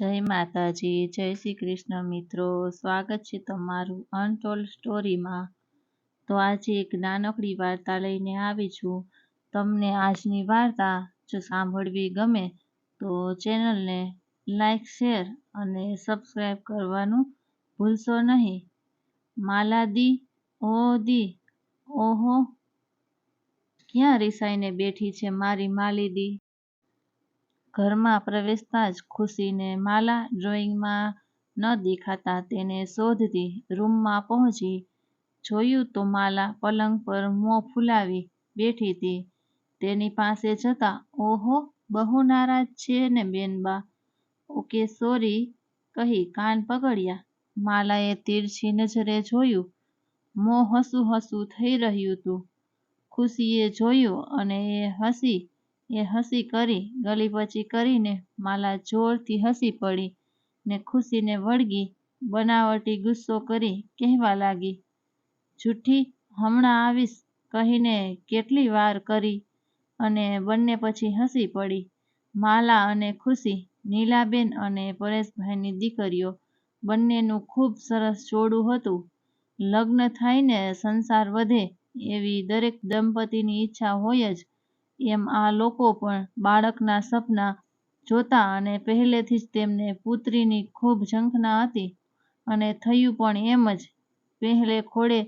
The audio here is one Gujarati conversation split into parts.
જય માતાજી, જય શ્રી કૃષ્ણ મિત્રો. સ્વાગત છે તમારું અનટોલ્ડ સ્ટોરીમાં. તો આજે એક નાનકડી વાર્તા લઈને આવી છું. તમને આજની વાર્તા જો સાંભળવી ગમે તો ચેનલને લાઈક, શેર અને સબસ્ક્રાઈબ કરવાનું ભૂલશો નહીં. માલા દી ઓ દી ઓહો, ક્યાં રિસાઈને બેઠી છે મારી માલીદી? ઘરમાં પ્રવેશતા જ ખુશીને માલા ડ્રોઈંગમાં ન દેખાતા તેને શોધતી રૂમમાં પહોંચી. જોયું તો માલા પલંગ પર મોં ફૂલાવી બેઠી હતી. તેની પાસે જતા, ઓહો, બહુ નારાજ છે ને બેનબા. ઓકે, સોરી, કહી કાન પકડ્યા. માલાએ તીરછી નજરે જોયું. મોં હસું હસું થઈ રહ્યું હતું. ખુશીએ જોયું અને એ હસી એ હસી કરી ગલીપચી કરીને માલા જોરથી હસી પડી ને ખુશીને વળગી, બનાવટી ગુસ્સો કરી કહેવા લાગી, જુઠ્ઠી, હમણાં આવીશ, કહીને કેટલી વાર કરી અને બંને પછી હસી પડી. માલા અને ખુશી, નીલાબેન અને પરેશભાઈની દીકરીઓ બંનેનું ખૂબ સરસ જોડું હતું. લગ્ન થાય ને સંસાર વધે એવી દરેક દંપતીની ઈચ્છા હોય જ એમ આ લોકો પણ બાળકના સપના જોતા અને પહેલેથી જ તેમને પુત્રીની ખૂબ ઝંખના હતી. અને થયું પણ એમ જ, પહેલે ખોળે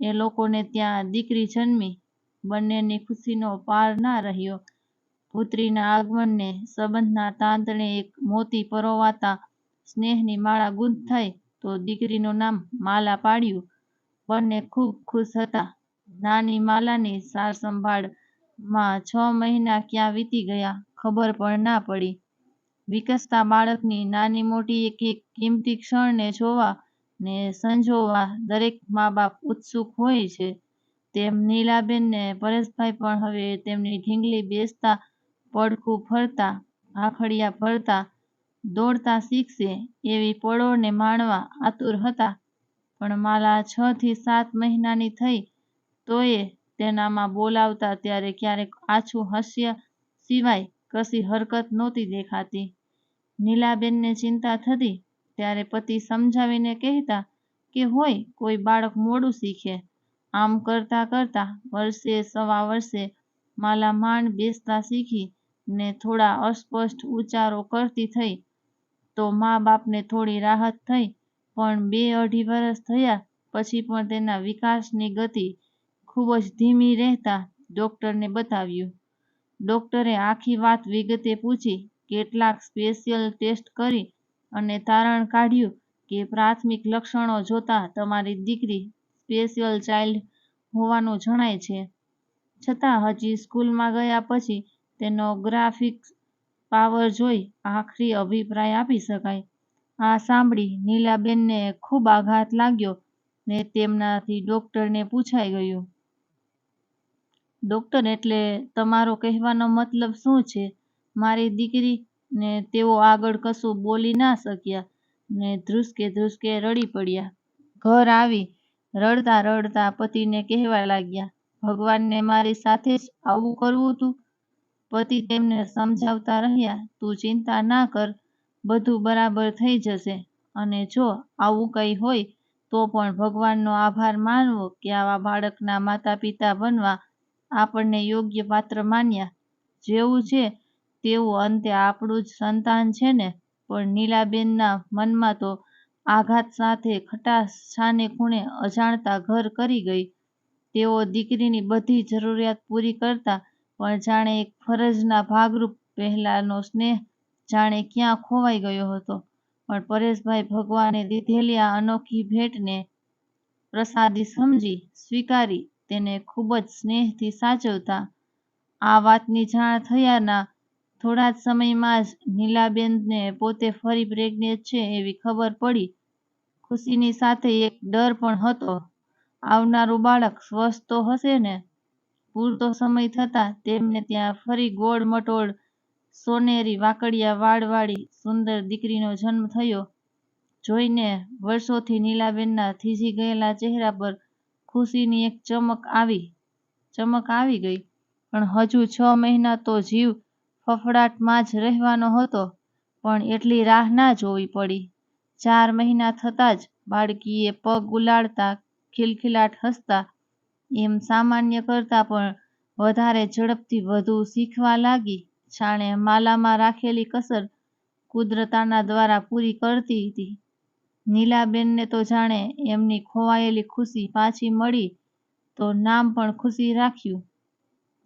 એ લોકોને ત્યાં દીકરી જન્મી, બંનેની ખુશીનો પાર ના રહ્યો. પુત્રીના આગમનને સંબંધના તાંતણે એક મોતી પરોવાતા સ્નેહની માળા ગૂંથાઈ તો દીકરીનું નામ માલા પાડ્યું. બંને ખૂબ ખુશ હતા. નાની માલાની સાર સંભાળમાં છ મહિના ક્યાં વીતી ગયા ખબર પણ ના પડી. વિકસતા બાળકની નાની મોટી એક એક કિંમતી ક્ષણને જોવા ને સંજોવા દરેક મા બાપ ઉત્સુક હોય છે. તેમ નીલાબેન ને પરેશભાઈ પણ હવે તેમની ઢીંગલી બેસતા, પડખું ફરતા, આખડિયા ભરતા, દોડતા શીખશે એવી પળોને માણવા આતુર હતા. પણ માલા છ થી સાત મહિનાની થઈ તોયે તેનામાં બોલાવતા ત્યારે ક્યારેક આછું હાસ્ય સિવાય કશી હરકત નહોતી દેખાતી. નીલાબેનને ચિંતા થતી, ત્યારે પતિ સમજાવીને કહેતા કે હોય, કોઈ બાળક મોડું શીખે. આમ કરતાં કરતાં વર્ષે સવા વર્ષે માલા માંડ બેસતા શીખી ને થોડા અસ્પષ્ટ ઉચ્ચારો કરતી થઈ તો મા બાપને થોડી રાહત થઈ, પણ બે અઢી વરસ થયા પછી પણ તેના વિકાસની ગતિ ખૂબ જ ધીમી રહેતા ડોક્ટરને બતાવ્યું. ડોક્ટરે આખી વાત વિગતે પૂછી કેટલાક સ્પેશિયલ ટેસ્ટ કરી અને તારણ કાઢ્યું કે પ્રાથમિક લક્ષણો જોતા તમારી દીકરી સ્પેશિયલ ચાઇલ્ડ હોવાનું જણાય છે. છતાં હજી સ્કૂલમાં ગયા પછી તેનો ગ્રાફિક્સ પાવર જોઈ આખરી અભિપ્રાય આપી શકાય. આ સાંભળી નીલાબેનને ખૂબ આઘાત લાગ્યો ને તેમનાથી ડોક્ટરને પૂછાઈ ગયું ડોક્ટર એટલે તમારો કહેવાનો મતલબ શું છે? મારી દીકરી ને તેઓ આગળ કશું બોલી ના શક્યા ને ધ્રુસકે ધ્રુસકે રડી પડ્યા. ઘર આવી રડતા રડતા પતિને કહેવા લાગ્યા, ભગવાનને મારી સાથે જ આવું કરવું તું? પતિ તેમને સમજાવતા રહ્યા, તું ચિંતા ના કર, બધું બરાબર થઈ જશે અને જો આવું કંઈ હોય તો પણ ભગવાનનો આભાર માનવો કે આવા બાળકના માતા પિતા બનવા આપણને યોગ્ય પાત્ર માન્યા, જેવું છે તેવું અંતે આપણું જ સંતાન છે ને? પણ નીલાબેનના મનમાં તો આઘાત સાથે ખટાશ છાને ખૂણે અજાણતા ઘર કરી ગઈ. તેઓ દીકરીની બધી જરૂરિયાત પૂરી કરતા, પણ જાણે એક ફરજના ભાગરૂપ પહેલાનો સ્નેહ જાણે ક્યાં ખોવાઈ ગયો હતો. પણ પરેશભાઈ ભગવાને દીધેલી આ અનોખી ભેટને પ્રસાદી સમજી, સ્વીકારી તેને ખૂબ જ સ્નેહથી સાચવતા. આ વાતની જાણ થયાના થોડા જ સમયમાં જ નીલાબેનને પોતે ફરી પ્રેગ્નેન્ટ છે એવી ખબર પડી. ખુશીની સાથે એક ડર પણ હતો. આવનારું બાળક સ્વસ્થ તો હશે ને? પૂરતો સમય થતાં તેમને ત્યાં ફરી ગોળ મટોળ સોનેરી વાકડિયા વાળવાળી સુંદર દીકરીનો જન્મ થયો. જોઈને વર્ષોથી નીલાબેનના થીજી ગયેલા ચહેરા પર ખુશીની એક ચમક આવી ચમક આવી ગઈ. પણ હજુ છ મહિના તો જીવ ફફડાટમાં જ રહેવાનો હતો, પણ એટલી રાહ ના જોવી પડી. ચાર મહિના થતાં જ બાળકીએ પગ ઉલાડતા ખિલખિલાટ હસતા, એમ સામાન્ય કરતાં પણ વધારે ઝડપથી વધુ શીખવા લાગી. જાણે માલામાં રાખેલી કસર કુદરતાના દ્વારા પૂરી કરતી હતી. નીલાબેનને તો જાણે એમની ખોવાયેલી ખુશી પાછી મળી તો નામ પણ ખુશી રાખ્યું.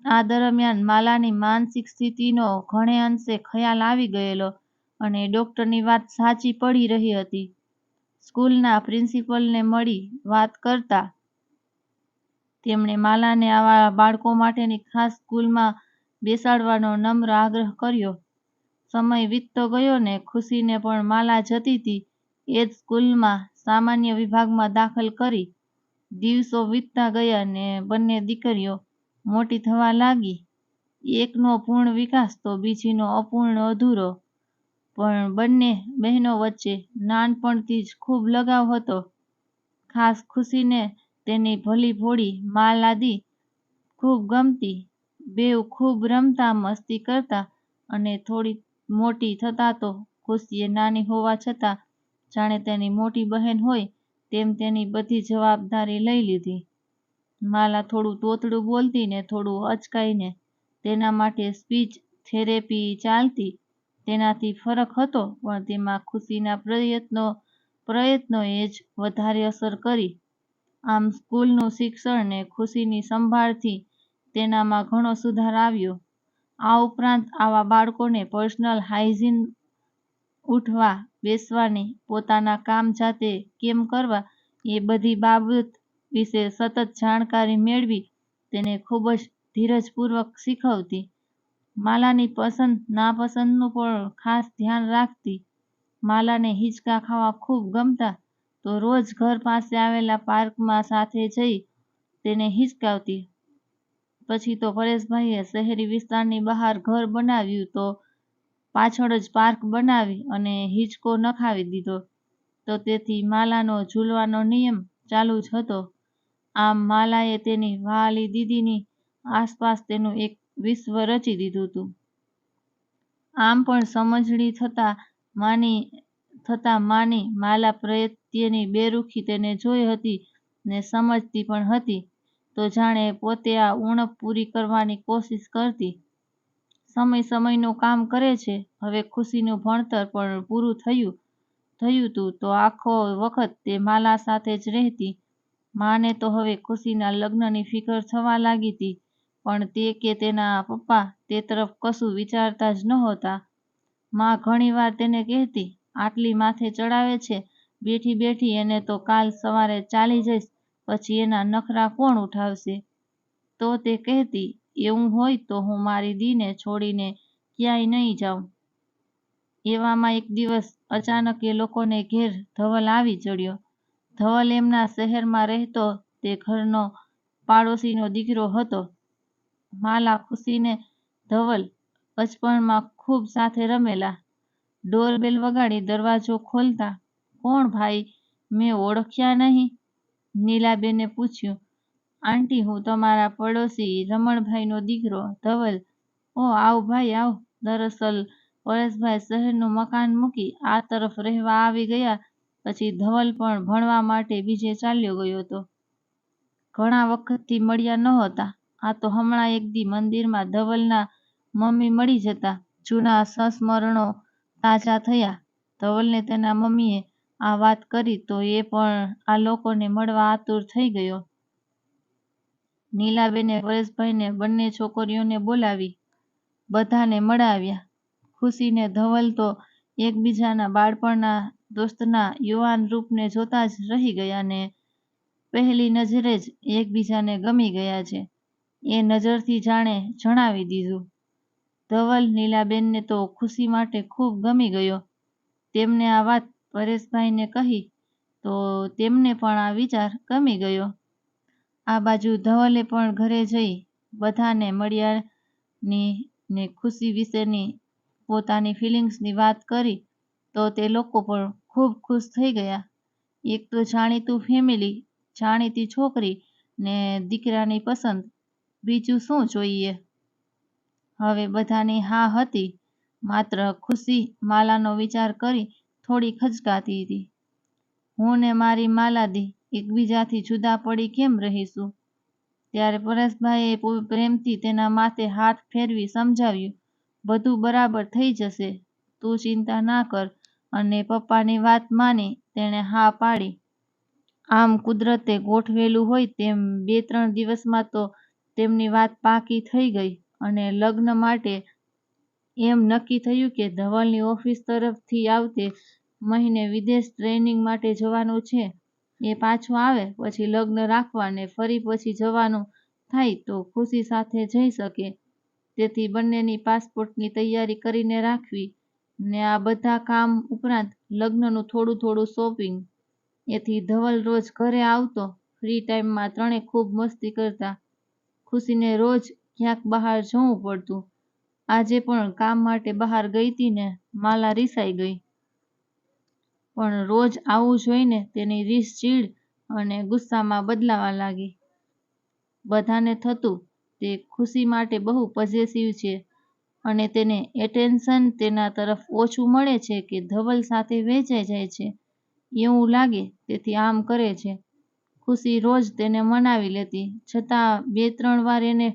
આ દરમિયાન માલાની માનસિક સ્થિતિનો ઘણે અંશે ખ્યાલ આવી ગયેલો અને ડૉક્ટરની વાત સાચી પડી રહી હતી. સ્કૂલના પ્રિન્સિપલને મળી વાત કરતા તેમણે માલાને આવા બાળકો માટેની ખાસ સ્કૂલમાં બેસાડવાનો નમ્ર આગ્રહ કર્યો. સમય વીતતો ગયો ને ખુશીને પણ માલા જતી હતી. એ જ સ્કૂલમાં સામાન્ય વિભાગમાં દાખલ કરી દિવસો વીતતા ગયા ને બંને દીકરીઓ મોટી થવા લાગી. એકનો પૂર્ણ વિકાસ તો બીજીનો અપૂર્ણ અધૂરો. પણ બંને બહેનો વચ્ચે નાનપણથી જ ખૂબ લગાવ હતો. ખાસ ખુશીને તેની ભલી ભોળી માલાદી ખૂબ ગમતી બેઉ ખૂબ રમતા, મસ્તી કરતા અને થોડી મોટી થતાં તો ખુશીએ નાની હોવા છતાં જાણે તેની મોટી બહેન હોય તેમ તેની બધી જવાબદારી લઈ લીધી. માલા થોડું તોતડું બોલતી ને થોડું અચકાઈને તેના માટે સ્પીચ થેરેપી ચાલતી. તેનાથી ફરક હતો, પણ તેમાં ખુશીના પ્રયત્નો પ્રયત્નોએ જ વધારે અસર કરી. આમ સ્કૂલનું શિક્ષણ ને ખુશીની સંભાળથી તેનામાં ઘણો સુધાર આવ્યો. આ ઉપરાંત આવા બાળકોને પર્સનલ હાઇજીન ઉઠવા બેસવાની પોતાના કામ જાતે કેમ કરવા એ બધી બાબત વિશે સતત જાણકારી મેળવી તેને ખૂબ જ ધીરજપૂર્વક શીખવતી. માલાની પસંદ નાપસંદનું પણ ખાસ ધ્યાન રાખતી. માલાને હિંચકા ખાવા ખૂબ ગમતા તો રોજ ઘર પાસે આવેલા પાર્કમાં સાથે જઈ તેને હિંચકાવતી. પછી તો પરેશભાઈએ શહેરી વિસ્તારની બહાર ઘર બનાવ્યું તો પાછળ જ પાર્ક બનાવી અને હિંચકો નખાવી દીધો. તો તેથી માલાનો ઝૂલવાનો નિયમ ચાલુ જ હતો. આમ માલાએ તેની વહાલી દીદીની આસપાસ તેનું એક વિશ્વ રચી દીધું હતું. આમ પણ સમજણી થતાં માની થતાં માની માલા પ્રત્યેની બેરુખી તેને જોઈ હતી ને સમજતી પણ હતી. તો જાણે પોતે આ ઉણપ પૂરી કરવાની કોશિશ કરતી સમય સમયનું કામ કરે છે. હવે ખુશીનું ભણતર પણ પૂરું થયું થયું તું તો આખો વખત તે માલા સાથે જ રહેતી. માને તો હવે ખુશીના લગ્નની ફિકર થવા લાગી હતી પણ તે કે તેના પપ્પા તે તરફ કશું વિચારતા જ નહોતા. મા ઘણીવાર તેને કહેતી, આટલી માથે ચડાવે છે, બેઠી બેઠી એને તો કાલ સવારે ચાલી જઈશ, પછી એના નખરા કોણ ઉઠાવશે? તો તે કહેતી એવું હોય તો હું મારી દીને છોડીને ક્યાંય નહીં જાઉં. એવામાં એક દિવસ અચાનક એ લોકોને ઘેર ધવલ આવી ચડ્યો. ધવલ એમના શહેરમાં રહેતો તે ઘરનો પાડોશીનો દીકરો હતો. માલા ખુશીને ધવલ બચપણમાં ખૂબ સાથે રમેલા. ડોરબેલ વગાડી દરવાજો ખોલતા, કોણ ભાઈ? મેં ઓળખ્યા નહીં. નીલાબેને પૂછ્યું આંટી, હું તમારા પડોશી રમણભાઈનો દીકરો, ધવલ. ઓ, આવ ભાઈ, આવ. દરઅસલ પરેશભાઈ શહેરનું મકાન મૂકી આ તરફ રહેવા આવી ગયા, પછી ધવલ પણ ભણવા માટે બીજે ચાલ્યો ગયો હતો. ઘણા વખતથી મળ્યા નહોતા. આ તો હમણાં એક દી મંદિરમાં ધવલના મમ્મી મળી જતા. જૂના સંસ્મરણો તાજા થયા. ધવલને તેના મમ્મીએ આ વાત કરી તો એ પણ આ લોકોને મળવા આતુર થઈ ગયો. નીલાબેને પરેશભાઈને બંને છોકરીઓને બોલાવી, બધાને મળાવ્યા. ખુશીને ધવલ તો એકબીજાના બાળપણના દોસ્તના યુવાન રૂપને જોતા જ રહી ગયા ને પહેલી નજરે જ એકબીજાને ગમી ગયા છે. એ નજરથી જાણે જણાવી દીધું. ધવલ નીલાબેનને તો ખુશી માટે ખૂબ ગમી ગયો. તેમને આ વાત પરેશભાઈને કહી તો તેમને પણ આ વિચાર ગમી ગયો. આ બાજુ ધવલે પણ ઘરે જઈ બધાને મળ્યાની ને ખુશી વિશેની પોતાની ફિલિંગ્સની વાત કરી તો તે લોકો પણ ખૂબ ખુશ થઈ ગયા એક તો જાણીતું ફેમિલી, જાણીતી છોકરી ને દીકરાની પસંદ, બીજું શું જોઈએ હવે બધાની હા હતી, માત્ર ખુશી માલાનો વિચાર કરી થોડી ખચકાતી હતી. હું ને મારી માલાદી એકબીજાથી જુદા પડી કેમ રહીશું? ત્યારે પરેશભાઈએ પ્રેમથી તેના માથે હાથ ફેરવી સમજાવ્યું, બધું બરાબર થઈ જશે, તું ચિંતા ના કર અને પપ્પાની વાત માની તેણે હા પાડી. આમ કુદરતે ગોઠવેલું હોય તેમ બે ત્રણ દિવસમાં તો તેમની વાત પાકી થઈ ગઈ અને લગ્ન માટે એમ નક્કી થયું કે ધવલની ઓફિસ તરફથી આવતે મહિને વિદેશ ટ્રેનિંગ માટે જવાનું છે. એ પાછો આવે, પછી લગ્ન રાખવા ને ફરી પછી જવાનું થાય તો ખુશી સાથે જઈ શકે. તેથી બંનેની પાસપોર્ટની તૈયારી કરીને રાખવી ને આ બધા કામ ઉપરાંત લગ્નનું થોડું થોડું શોપિંગ. એથી ધવલ રોજ ઘરે આવતો. ફ્રી ટાઈમમાં ત્રણે ખૂબ મસ્તી કરતા. ખુશીને રોજ ક્યાંક બહાર જવું પડતું. આજે પણ કામ માટે બહાર ગઈ ને, માલા રિસાઈ ગઈ. પણ રોજ આવું જોઈને તેની રીસ ચીડ અને ગુસ્સામાં બદલાવા લાગી. બધાને થતું તે ખુશી માટે બહુ પોઝેસિવ છે અને તેને એટેન્શન તેના તરફ ઓછું મળે છે કે ધવલ સાથે વેચાઈ જાય છે એવું લાગે તેથી આમ કરે છે. ખુશી રોજ તેને મનાવી લેતી, છતાં બે ત્રણ વાર એને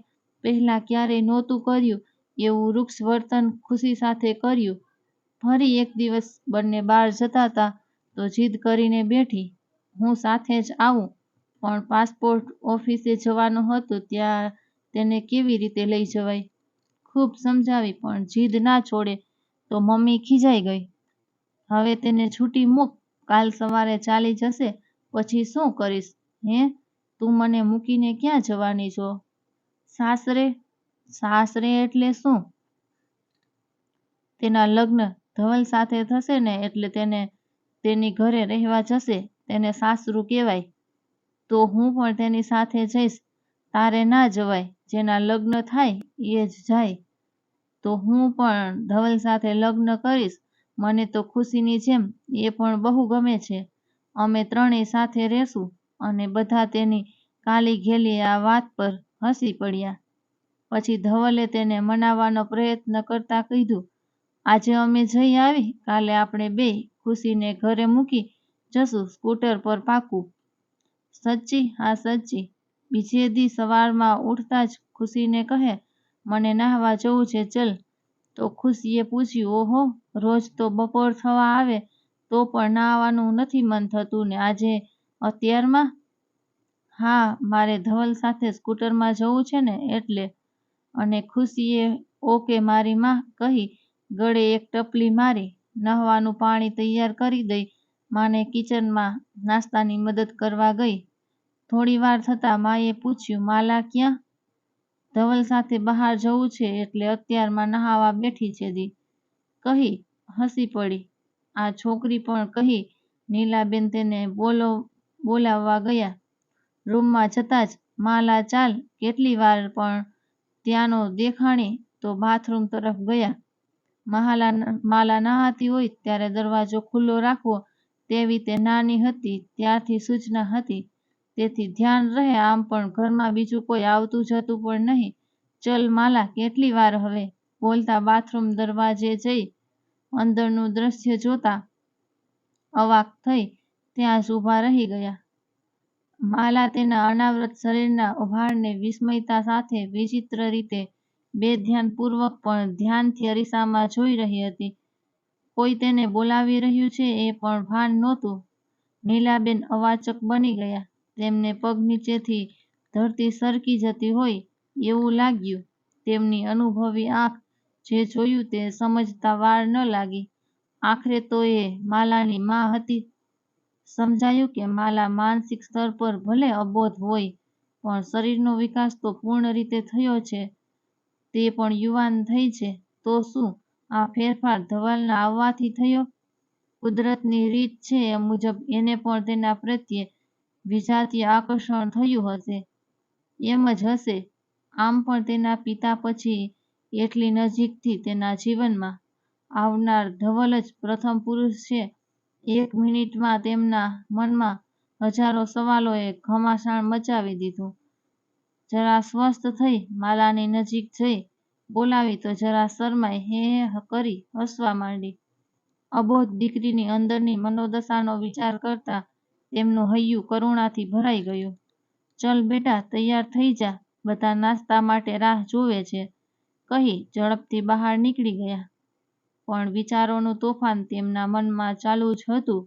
પહેલાં ક્યારેય નહોતું કર્યું એવું રૂક્ષ વર્તન ખુશી સાથે કર્યું. ફરી એક દિવસ બંને બહાર જતા હતા તો જીદ કરીને બેઠી, હું સાથે જ આવું પણ પાસપોર્ટ ઓફિસે જવાનું હતું ત્યાં તેને કેવી રીતે લઈ જવાય? ખૂબ સમજાવી પણ જીદ ના છોડે તો મમ્મી ખીજાઈ ગઈ. હવે તેને છૂટી મૂક કાલ સવારે ચાલી જશે પછી શું કરીશ હે તું મને મૂકીને ક્યાં જવાની છો? સાસરે? સાસરે એટલે શું? તેના લગ્ન ધવલ સાથે થશે ને એટલે તેને તેની ઘરે રહેવા જશે તેને સાસરું કહેવાય. તો હું પણ તેની સાથે જઈશ. તારે ના જવાય જેના લગ્ન થાય એ જ જાય. તો હું પણ ધવલ સાથે લગ્ન કરીશ મને તો ખુશીની જેમ એ પણ બહુ ગમે છે. અમે ત્રણેય સાથે રહેશું અને બધા તેની કાલી ઘેલી આ વાત પર હસી પડ્યા. પછી ધવલે તેને મનાવવાનો પ્રયત્ન કરતા કીધું, આજે અમે જઈ આવી કાલે આપણે બેય ખુશીને ઘરે મૂકી જશું સ્કૂટર પર પાકું સચ્ચી? હા સચ્ચી. બીજે દી સવારમાં ઉઠતા જ ખુશીને કહે, મને ન્હાવા જવું છે ચલ. તો ખુશીએ પૂછ્યું ઓહો રોજ તો બપોર થવા આવે તો પણ નાહવાનું નથી મન થતું ને આજે અત્યારમાં? હા મારે ધવલ સાથે સ્કૂટરમાં જવું છે ને એટલે. અને ખુશીએ ઓકે મારી માં કહી ગળે એક ટપલી મારી, નહાવાનું પાણી તૈયાર કરી દઈ માને કિચનમાં નાસ્તાની મદદ કરવા ગઈ. થોડી વાર થતાં માએ પૂછ્યું માલા ક્યાં? ધવલ સાથે બહાર જવું છે એટલે અત્યારમાં નહાવા બેઠી છે દી. કહી હસી પડી. આ છોકરી પણ કહી નીલાબેન તેને બોલો બોલાવવા ગયા. રૂમમાં જતાં જ માલા ચાલ કેટલી વાર પણ ત્યાંનો દેખાણી તો બાથરૂમ તરફ ગયા. માલા નહાતી હોય ત્યારે દરવાજો ખુલ્લો રાખવો તેવી તે નાની હતી, ત્યારથી સૂચના હતી તેથી ધ્યાન રહે આમ પણ ઘરમાં બીજું કોઈ આવતું જતું પણ નહીં. ચલ માલા, કેટલી વાર હવે બોલતા બાથરૂમ દરવાજે જઈ અંદરનું દ્રશ્ય જોતા અવાક થઈ ત્યાં જ ઊભા રહી ગયા. માલા તેના અનાવૃત શરીરના ઉભાણને વિસ્મયતા સાથે વિચિત્ર રીતે બેધ્યાનપૂર્વક પણ ધ્યાનથી અરીસામાં જોઈ રહી હતી. કોઈ તેને બોલાવી રહ્યું છે એ પણ ભાન નહોતું. નીલાબેન અવાચક બની ગયા. તેમને પગ નીચેથી ધરતી સરકી જતી હોય એવું લાગ્યું. તેમની અનુભવી આંખ જે જોયું તે સમજતા વાર ન લાગી. આખરે તો એ માલાની માં હતી. સમજાયું કે માલા માનસિક સ્તર પર ભલે અબોધ હોય, પણ શરીરનો વિકાસ તો પૂર્ણ રીતે થયો છે. તે પણ યુવાન થઈ છે તો શું આ ફેરફાર ધવલના આવવાથી થયો? કુદરતની રીત છે એ મુજબ એને પણ તેના પ્રત્યે વિજાતીય આકર્ષણ થયું હશે. એમ જ હશે. આમ પણ તેના પિતા પછી એટલી નજીકથી તેના જીવનમાં આવનાર ધવલ જ પ્રથમ પુરુષ છે. એક મિનિટમાં તેમના મનમાં હજારો સવાલોએ ઘમાસાણ મચાવી દીધું. જરા સ્વસ્થ થઈ માલાની નજીક જઈ બોલાવી તો જરા શરમાઈ હે હે કરી હસવા માંડી. અબોધ દીકરીની અંદરની મનોદશાનો વિચાર કરતાં તેમનું હૈયું કરુણાથી ભરાઈ ગયું. ચલ બેટા તૈયાર થઈ જા, બધા નાસ્તા માટે રાહ જોવે છે, કહી ઝડપથી બહાર નીકળી ગયા. પણ વિચારોનું તોફાન તેમના મનમાં ચાલુ જ હતું.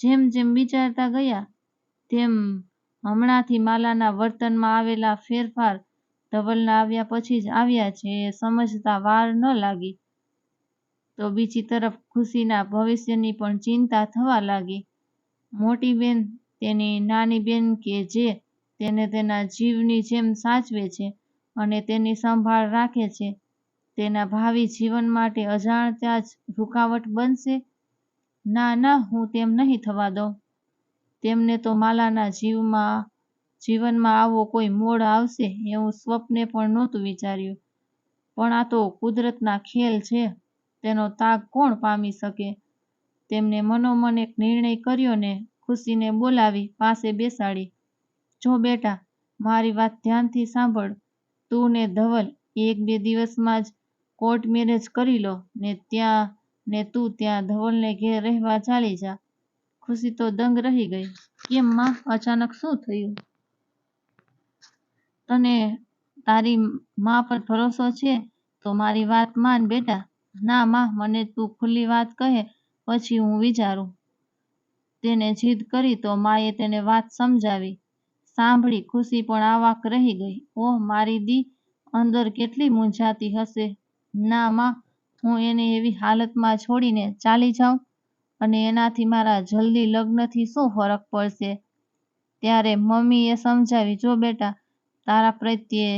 જેમ જેમ વિચારતા ગયા તેમ હમણાંથી માલાના વર્તનમાં આવેલા ફેરફાર ધવલના આવ્યા પછી જ આવ્યા છે એ સમજતા વાર ન લાગી. તો બીજી તરફ ખુશીના ભવિષ્યની પણ ચિંતા થવા લાગી. મોટી બેન તેની નાની બેન કે જે તેને તેના જીવની જેમ સાચવે છે અને તેની સંભાળ રાખે છે, તેના ભાવિ જીવન માટે અજાણતા જ રૂકાવટ બનશે? ના ના હું તેમ નહીં થવા દઉં. તેમને તો માલાના જીવમાં જીવનમાં આવો કોઈ મોડ આવશે એવું સ્વપ્ને પણ નહોતું વિચાર્યું. પણ આ તો કુદરતના ખેલ છે તેનો તાગ કોણ પામી શકે? તેમને મનોમન એક નિર્ણય કર્યો ને ખુશીને બોલાવી પાસે બેસાડી. જો બેટા મારી વાત ધ્યાનથી સાંભળ, તું ને ધવલ એક બે દિવસમાં જ કોર્ટ મેરેજ કરી લો ને ત્યાં ને તું ત્યાં ધવલને ઘેર રહેવા ચાલી જા. ખુશી તો દંગ રહી ગઈ. કેમ માં અચાનક શું થયું? તને તારી મા પર ભરોસો છે તો મારી વાત માન બેટા. ના માં, મને તું ખુલ્લી વાત કહે, પછી હું વિચારું. તેને જીદ કરી તો માએ તેને વાત સમજાવી. સાંભળી, ખુશી પણ આવાક રહી ગઈ. ઓહ, મારી દી અંદર કેટલી મૂંઝાતી હશે. ના મા, હું એને એવી હાલતમાં છોડીને ચાલી જાઉં? અને એનાથી મારા જલ્દી લગ્નથી શું ફરક પડશે? ત્યારે મમ્મીએ સમજાવી, જો બેટા, તારા પ્રત્યે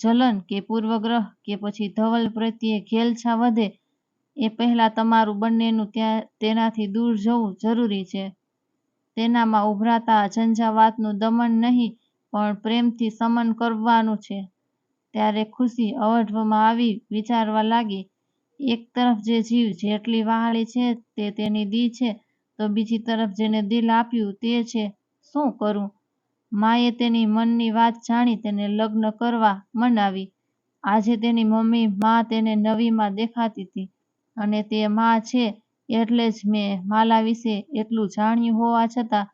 જલન કે પૂર્વગ્રહ કે પછી ધવલ પ્રત્યે ઘેલછા વધે, એ પહેલાં તમારું બંનેનું ત્યાં તેનાથી દૂર જવું જરૂરી છે. તેનામાં ઉભરાતા ઝંઝાવાતનું દમન નહીં, પણ પ્રેમથી સમન કરવાનું છે. ત્યારે ખુશી અવઢવમાં આવી વિચારવા લાગી. એક તરફ જે જીવ જેટલી વહાલી છે તે તેની દી છે તો બીજી તરફ જેને દિલ આપ્યું તે છે. શું કરું? માએ તેની મનની વાત જાણી તેને લગ્ન કરવા મનાવી. આજે તેની મમ્મી મા તેને નવીમાં દેખાતી તી અને તે મા છે એટલે જ મેં માલા વિશે એટલું જાણ્યું હોવા છતાં,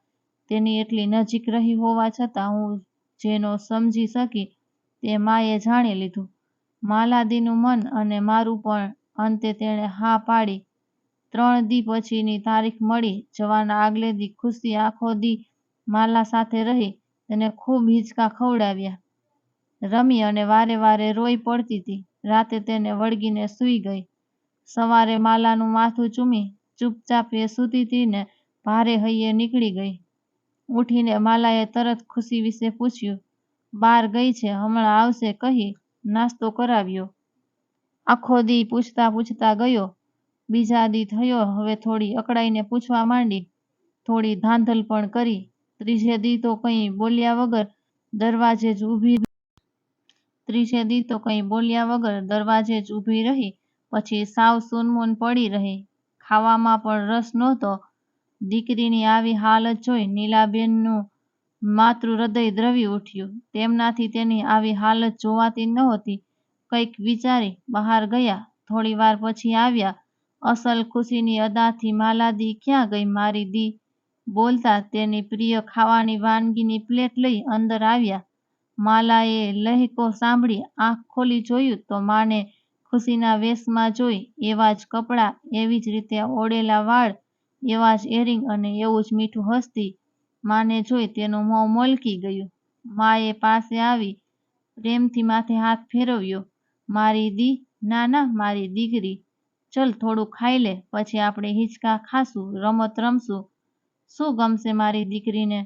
તેની એટલી નજીક રહી હોવા છતાં હું જેનો સમજી શકી તે માએ જાણી લીધું. માલાદીનું મન અને મારું પણ અંતે તેણે હા પાડી. ત્રણ દી પછીની તારીખ મળી જવાના આગલે દી ખુશી આખો દી માલા સાથે રહી, તેને ખૂબ હિંચકા ખવડાવ્યા, રમી અને વારે વારે રોઈ પડતી તી. રાતે તેને વળગીને સૂઈ ગઈ. સવારે માલાનું માથું ચૂમી ચૂપચાપ એ સૂતી હતી ને ભારે હૈયે નીકળી ગઈ. ઊઠીને માલાએ તરત ખુશી વિશે પૂછ્યું. બહાર ગઈ છે હમણાં આવશે કહી નાસ્તો કરાવ્યો. આખો દી પૂછતા પૂછતા ગયો. બીજા દી થયો, હવે થોડી અકળાઈને પૂછવા માંડી. થોડી ધાંધલ પણ કરી. ત્રીજે દી તો કંઈ બોલ્યા વગર દરવાજે જ ઊભી ત્રીજે દિતો કંઈ બોલ્યા વગર દરવાજે જ ઊભી રહી પછી સાવ સૂનમૂન પડી રહી. ખાવામાં પણ રસ નહોતો. દીકરીની આવી હાલત જોઈ નીલાબેનનું માતૃહૃદય દ્રવી ઉઠ્યું. તેમનાથી તેની આવી હાલત જોવાતી નહોતી. કંઈક વિચારી બહાર ગયા. થોડીવાર પછી આવ્યા. અસલ ખુશીની અદાથી માલાદી ક્યાં ગઈ મારી દી? બોલતા તેની પ્રિય ખાવાની વાનગીની પ્લેટ લઈ અંદર આવ્યા. માલાએ લહેકો સાંભળી આંખ ખોલી જોયું તો માને ખુશીના વેશમાં જોઈ, એવા જ કપડાં, એવી જ રીતે ઓળેલા વાળ, એવા જ એરિંગ અને એવું જ મીઠું હસતી. માને જોઈ તેનું મોં મલકી ગયું. માએ પાસે આવી પ્રેમથી માથે હાથ ફેરવ્યો. મારી દી, ના ના મારી દીકરી, ચલ થોડું ખાઈ લે પછી આપણે હિંચકા ખાશું, રમત રમશું. શું ગમશે મારી દીકરીને?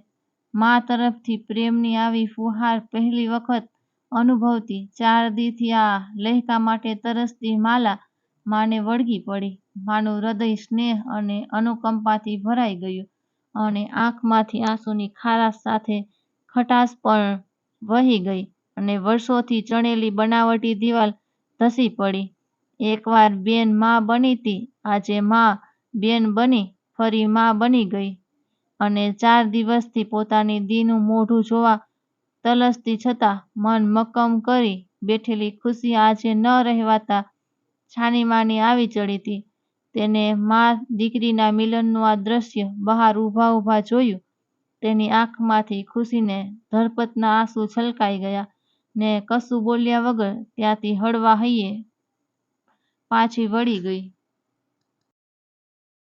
મા તરફથી પ્રેમની આવી ફુહાર પહેલી વખત અનુભવતી. ચાર દીથી આ લહેકા માટે તરસતી માલા માને વળગી પડી. માનું હૃદય સ્નેહ અને અનુકંપાથી ભરાઈ ગયું અને આંખમાંથી આંસુની ખારાશ સાથે ખટાશ પણ વહી ગઈ અને વર્ષોથી ચણેલી બનાવટી દિવાલ ધસી પડી. એકવાર બેનમાં બનીતી આજે મા બેન બની, ફરી મા બની ગઈ. અને ચાર દિવસથી પોતાની દીનું મોઢું જોવા તલસતી છતાં મન મક્કમ કરી બેઠેલી ખુશી આજે ન રહેવાતા છાનીમાની આવી ચડીતી તેને મા દીકરીના મિલનનું આ દ્રશ્ય બહાર ઊભા ઊભા જોયું. તેની આંખમાંથી ખુશીને ધરપતના આંસુ છલકાઈ ગયા. ને કશું બોલ્યા વગર ત્યાંથી હળવા હૈયે. પાછી વળી ગઈ.